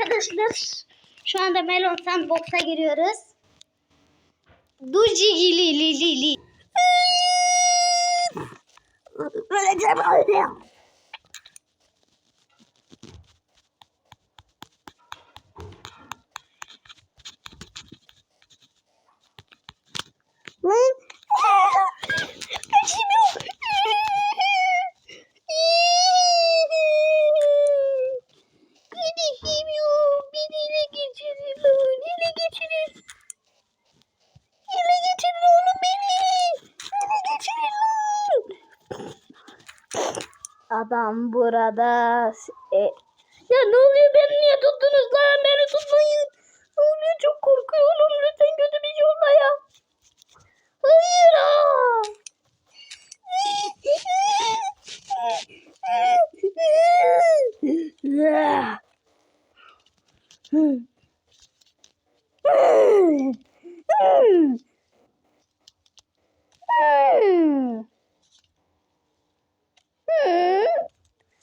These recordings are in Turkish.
arkadaşlar. Şu anda Melon Sandbox'a giriyoruz. Duci li li li li. Lan. Adam burada. E, ya ne oluyor beni niye tuttunuz lan? Beni tutmayın. Ne oluyor çok korkuyorum. Lütfen kötü bir şey olma ya. Hayır. aa.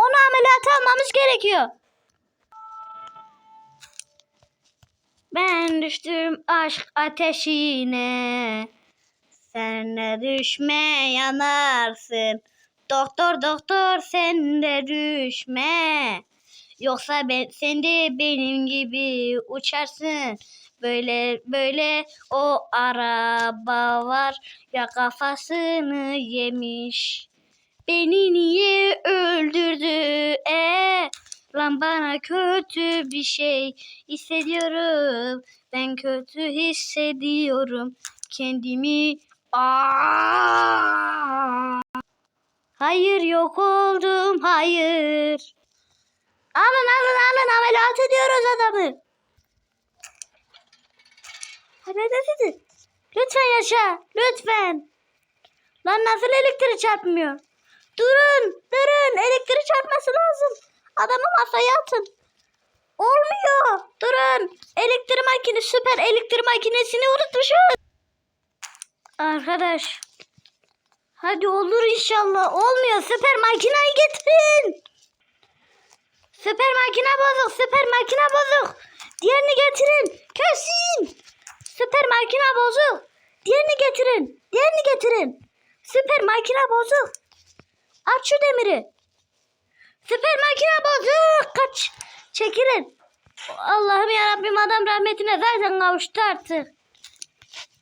Onu ameliyata almamız gerekiyor. Ben düştüm aşk ateşine. Sen de düşme yanarsın. Doktor doktor sen de düşme. Yoksa ben, sen de benim gibi uçarsın. Böyle böyle o araba var ya kafasını yemiş. Beni niye öldürdü? E lan bana kötü bir şey hissediyorum. Ben kötü hissediyorum kendimi. Aa! Hayır yok oldum hayır. Alın alın alın ameliyat ediyoruz adamı. Hadi hadi. Lütfen yaşa. Lütfen. Lan nasıl elektrik çarpmıyor? Durun. Durun. Elektrik çarpması lazım. Adamı masaya atın. Olmuyor. Durun. Elektrik makinesi süper elektrik makinesini unutmuşuz. Arkadaş. Hadi olur inşallah. Olmuyor. Süper makineyi getirin. Süper makine bozuk. Süper makine bozuk. Diğerini getirin. Kesin. Süper makine bozuk. Diğerini getirin. Diğerini getirin. Süper makine bozuk. Aç şu demiri. Süper makine bozuk. Kaç. Çekilin. Allah'ım yarabbim adam rahmetine zaten kavuştu artık.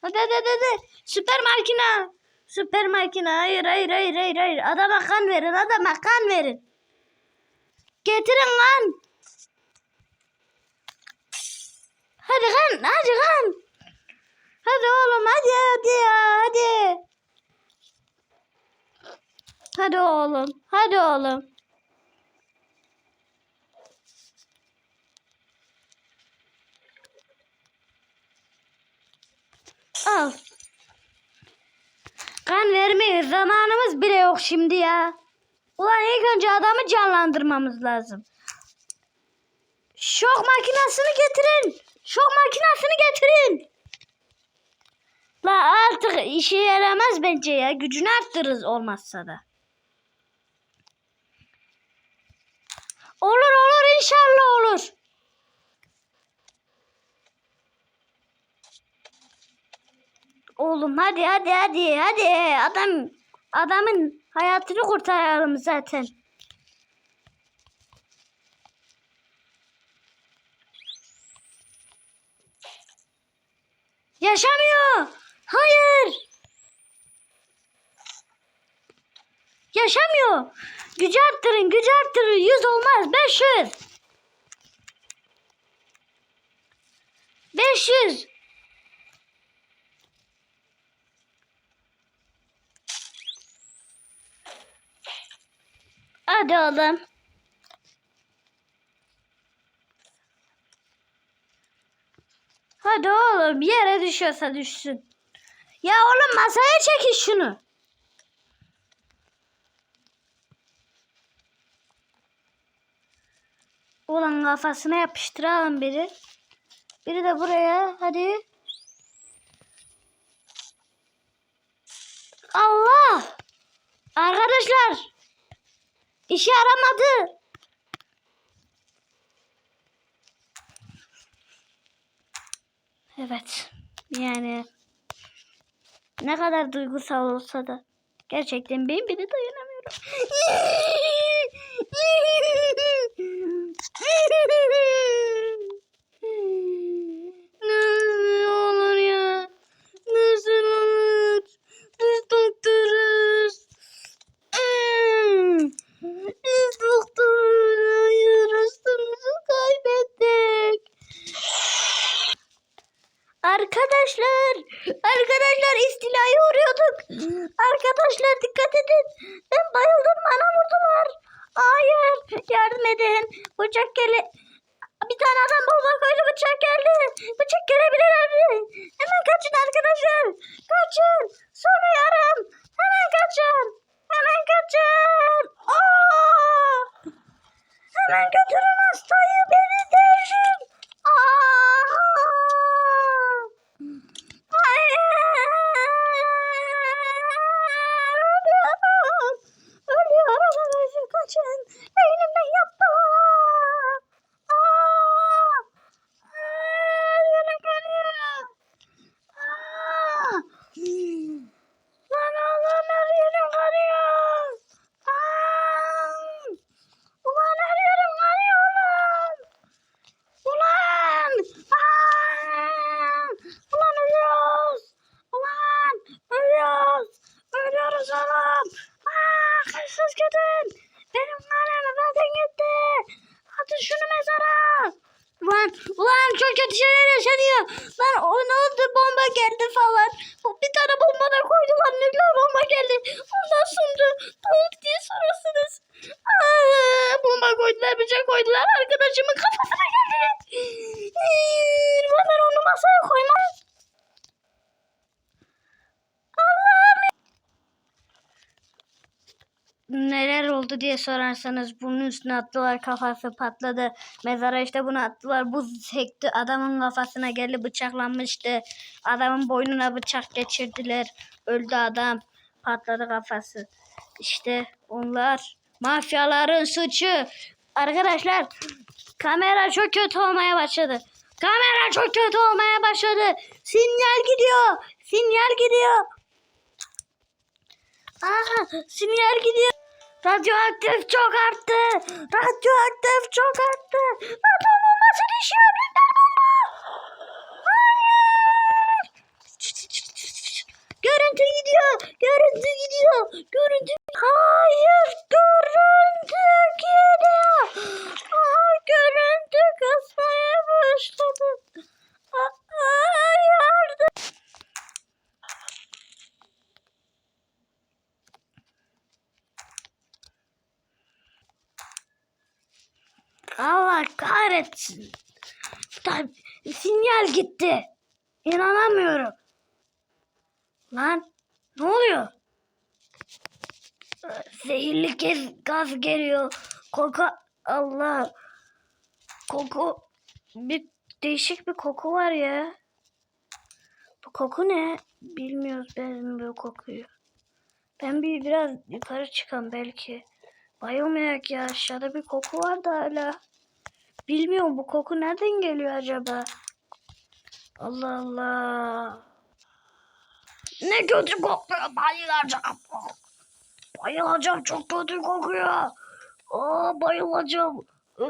Hadi hadi hadi. Süper makine. Süper makine. Hayır hayır hayır hayır hayır. Adama kan verin. Adama kan verin. getirin kan. Hadi kan hadi kan. Hadi oğlum hadi hadi ya hadi. Hadi oğlum hadi oğlum. Al. Kan vermeye zamanımız bile yok şimdi ya. Ulan ilk önce adamı canlandırmamız lazım. Şok makinesini getirin. Şok makinesini getirin. La artık işe yaramaz bence ya. Gücünü arttırırız olmazsa da. Olur olur inşallah olur. Oğlum hadi hadi hadi hadi adam adamın hayatını kurtaralım zaten. Yaşamıyor. Hayır. Yaşamıyor. Gücü arttırın, gücü arttırın. 100 olmaz, 500. 500. Hadi oğlum. Hadi oğlum yere düşüyorsa düşsün. Ya oğlum masaya çekin şunu. Ulan kafasına yapıştıralım biri. Biri de buraya. Hadi. Allah! Arkadaşlar! İşe yaramadı. Evet. Yani ne kadar duygusal olsa da gerçekten ben bile dayanamıyorum. Nasıl olur ya? Nasıl olur? Biz doktoruz. Biz doktoruz. Hayır, hastamızı kaybettik. Arkadaşlar, arkadaşlar istilaya uğruyorduk. Arkadaşlar dikkat edin. Ben bayıldım, bana vurdular. Hayır, yardım edin. Bıçak gele... Bir tane adam bomba koydu, bıçak geldi. Bıçak gelebilir abi. Hemen kaçın arkadaşlar. Kaçın. Sonu yarım. Hemen kaçın. Hemen kaçın. Aa! Hemen götürün hastayı beni devrin. Aa! Ölüyorum. Ölüyorum. Ölüyorum. Kaçın. Elimden yaptılar. Aa! Ölüyorum. Ölüyorum. Aa! Lan Allah'ım her yerim kanıyor. Aa! Ulan her yerim kanıyor ulan. Ulan! Aa! Ulan ölüyoruz! Ulan! Ölüyoruz! Ölüyoruz oğlum! Aa! Kaçsız gidin! Benim kanım zaten gitti! Atın şunu mezara! Ulan! Ulan çok kötü şeyler yaşanıyor! Lan o ne oldu? Bomba geldi falan. Bu Bir tane bomba da koydular. Nükleer bomba geldi. Ondan sonra ne oldu diye soruyorsunuz. Aa, koydular, bıçak koydular. Arkadaşımın kafasına geldi. Ben onu masaya koymam. Allah'ım. Neler oldu diye sorarsanız bunun üstüne attılar kafası patladı. Mezara işte bunu attılar buz sekti adamın kafasına geldi bıçaklanmıştı. Adamın boynuna bıçak geçirdiler. Öldü adam patladı kafası. İşte onlar mafyaların suçu. Arkadaşlar kamera çok kötü olmaya başladı. Kamera çok kötü olmaya başladı. Sinyal gidiyor. Sinyal gidiyor. Aha sinyal gidiyor. Radyoaktif çok arttı. Radyoaktif çok arttı. Atom bombası düşüyor. Nükleer bomba. Hayır. Görüntü gidiyor. Görüntü gidiyor. Görüntü. Hayır görüntü geliyor. Aha görüntü kasmaya başladı. Allah kahretsin. Tabii, sinyal gitti. İnanamıyorum. Lan ne oluyor? Zehirli gez, gaz geliyor. Koku Allah. Koku bir değişik bir koku var ya. Bu koku ne? Bilmiyoruz ben bu kokuyu. Ben bir biraz yukarı çıkan belki. Bayılmayak ya aşağıda bir koku var da hala. Bilmiyorum bu koku nereden geliyor acaba? Allah Allah. Ne kötü kokuyor bayılacağım. Bayılacağım çok kötü kokuyor. Aa bayılacağım. Ee,